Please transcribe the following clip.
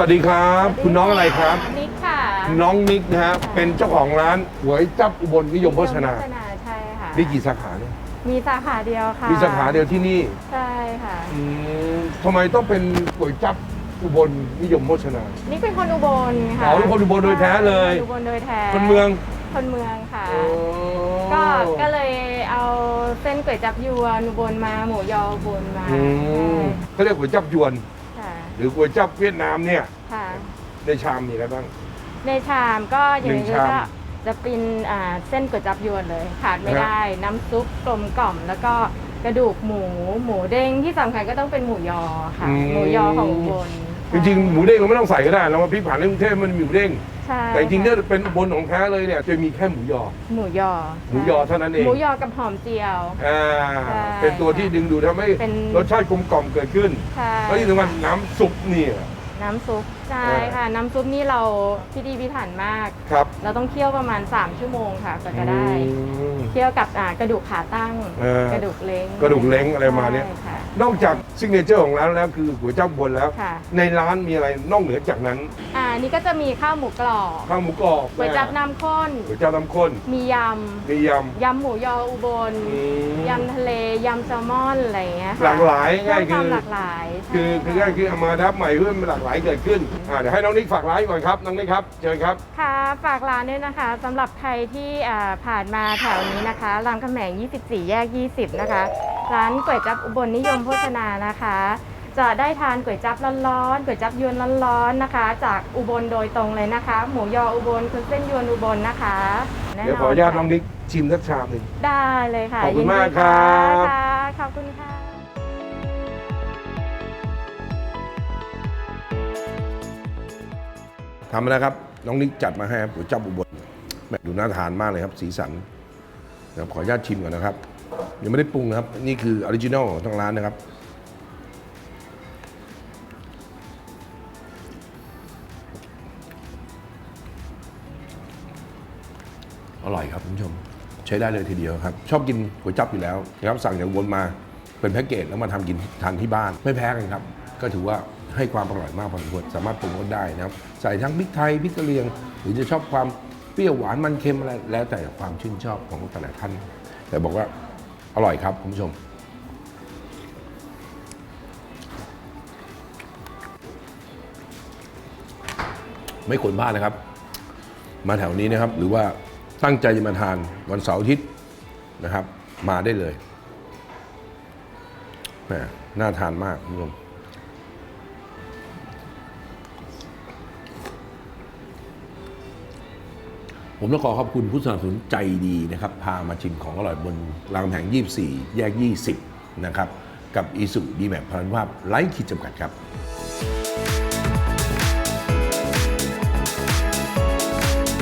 สวัสดีครับ คุณน้องอะไรครับ นิกค่ะน้องนิกนะฮะเป็นเจ้าของร้านหวยจับอุบลนิยมโภชนาโภชนาใช่ค่ะมีกี่สาขาเนี่ยมีสาขาเดียวค่ะมีสาขาเดียวที่นี่ใช่ค่ะอืมทำไมต้องเป็นก๋วยจับอุบลนิยมโภชนานิกเป็นคนอุบลค่ะอ๋อเป็นคนอุบลโดยแท้เลยป็นคนอุบลโดยแท้คนเมืองคนเมืองค่ะอ๋อก็ก็เลยเอาเส้นก๋วยจับยวนอุบลมาหมูยออุบลมาอืมเขาเรียกก๋วยจับยวนค่ะ หรือก๋วยจับเวียดนามเนี่ยค่ะ ในชามมีอะไรบ้าง ในชามก็อย่างหนึ่งนี้ชาม ก็จะเป็นอ่าเส้นก๋วยจับยวนเลยขาดไม่ฮะได้ น้ำซุปกลมกล่อม แล้วก็กระดูกหมู หมูเด้งที่สำคัญก็ต้องเป็นหมูยอค่ะ หมูยอของอุบล จริงๆหมูเด้งเราไม่ต้องใส่ก็ได้เรามาพริกผ่านในกรุงเทพมันมีหมูเด้ง ใช่แต่จริงๆเนี่ยเป็นอุบลของแท้เลยเนี่ยจะมีแค่หมูยอ หมูยอหมูยอเท่านั้นเอง หมูยอกับหอมเจียว อ่า ใช่เป็นตัวที่ดึงดูดทำให้เป็น รสชาติกลมกล่อมเกิดขึ้นใช่แล้วที่สำคัญน้ำซุปเนี่ยน้ำซุปใช่เออค่ะ น้ำซุปนี่เราพิธีพิถันมาก ครับเราต้องเคี่ยวประมาณ 3 ชั่วโมงค่ะกว่าจะได้ อืม เคี่ยวกับอ่ากระดูกขาตั้ง เออกระดูกเล้งกระดูกเล้งอะไรมาเนี่ย ใช่ค่ะ นอกจากซิกเนเจอร์ของร้านแล้วคือก๋วยจั๊บบนแล้ว ค่ะ ในร้านมีอะไรนอกเหนือจากนั้น อ่านี่ก็จะมีข้าวหมูกรอบข้าวหมูกรอบก๋วยจับน้ำข้นก๋วยจั๊บน้ำข้นมียมียำยำหมูยออุบลำอืมยำทะเลยำแซลมอนอะไรอย่างเงี้ยค่ะหลากหลายง่ายเพิ่มคือความหลากหลายคือใช่คือง่ายคือเอามาทับใหม่เพื่อมันหลากหลายเกิดขึ้นอ่าเดี๋ยวให้น้องนิกฝากร้านก่อนครับน้องนิกครับเชิญครับ ค่ะฝากร้านด้วยนะคะสำหรับใครที่อ่าผ่านมาแถวนี้นะคะรามคำแหง24 แยก 20 นะคะ ร้านก๋วยจับอุบลนิยมโภชนานะคะ จะได้ทานก๋วยจับร้อนๆก๋วยจับยวนร้อนๆนะคะ จากอุบลโดยตรงเลยนะคะ หมูยออุบลคุณเส้นยวนอุบลนะคะแเดี๋ยวขออนุญาตน้องนิกชิมสักชามหนึ่ง ได้เลยค่ะขอบคุณยินดีมากครับ ค่ะขอบคุณค่ะ ทำมาแล้วครับ น้องนิกจัดมาให้ครับก๋วยจั๊บอุบลแหม่ดูน่าทานมากเลยครับ สีสันเดี๋ยวขออนุญาตชิมก่อนนะครับ ยังไม่ได้ปรุงนะครับ นี่คือออริจินอลของทางร้านนะครับ อร่อยครับคุณผู้ชม ใช้ได้เลยทีเดียวครับ ชอบกินก๋วยจั๊บอยู่แล้วนะครับสั่งจากอุบนมาเป็นแพ็กเกจแล้วมาทำกินทานที่บ้าน ไม่แพ้กันครับ ก็ถือว่าให้ความอร่อยมากพอสมควรสามารถปรุงรสได้นะครับ ใส่ทั้งพริกไทยพริกกะเหรี่ยง หรือจะชอบความเปรี้ยวหวานมันเค็มอะไรแล้วแต่ความชื่นชอบของแต่ละท่าน แต่บอกว่า อร่อยครับคุณผู้ชม ไม่ควรพลาดนะครับ มาแถวนี้นะครับ หรือว่าตั้งใจจะมาทานวันเสาร์อาทิตย์นะครับ มาได้เลยน่าทานมากคุณผู้ชม ผมต้องขอขอบคุณผู้สนับสนุนใจดีนะครับ พามาชิมของอร่อยบนรามแหง 24 แยก 20 นะครับ กับอิสุดีแมพพลันภาพไร้ขีดจำกัดครับ